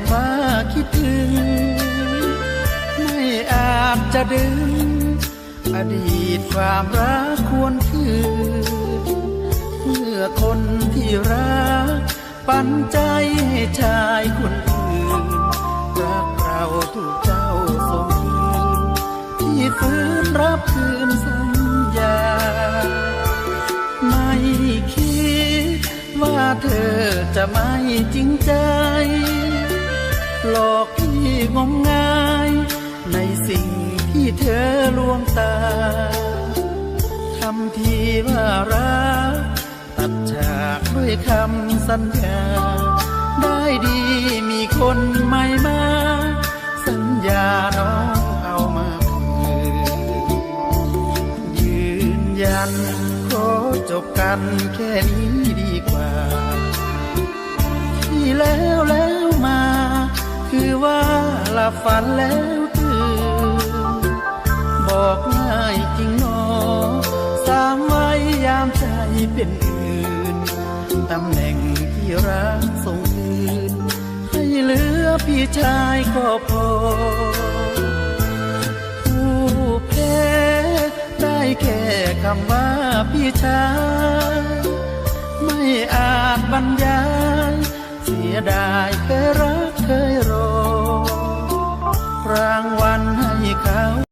ำว่าคิดถึง ไม่อาจจะดึง อดีตความรักควรคืนเมื่อคนที่รัก ปันใจให้ชายคนอื่น รักเราถูกเจ้าส่งคืนที่ฟื้นรับคืนสัญญา ไม่คิดว่าเธอจะไม่จริงใจ หลอกพี่งมงาย ในสิ่งที่เธอลวงตาทำทีว่ารักตัดฉากด้วยคำสัญญา ได้ดีมีคนใหม่มา สัญญาน้องเอามาคืนยืนยันขอจบกันแค่นี้ ลับฝันแล้วตื่นบอกง่ายจริงหนอสามไว้ยามใจเป็นอื่นตำแหน่งที่รักส่งคืนให้เหลือพี่ชายก็พอผู้แพ้ได้แค่คำว่าพี่ชายไม่อาจบรรยายเสียดายเคยรักเคยรอ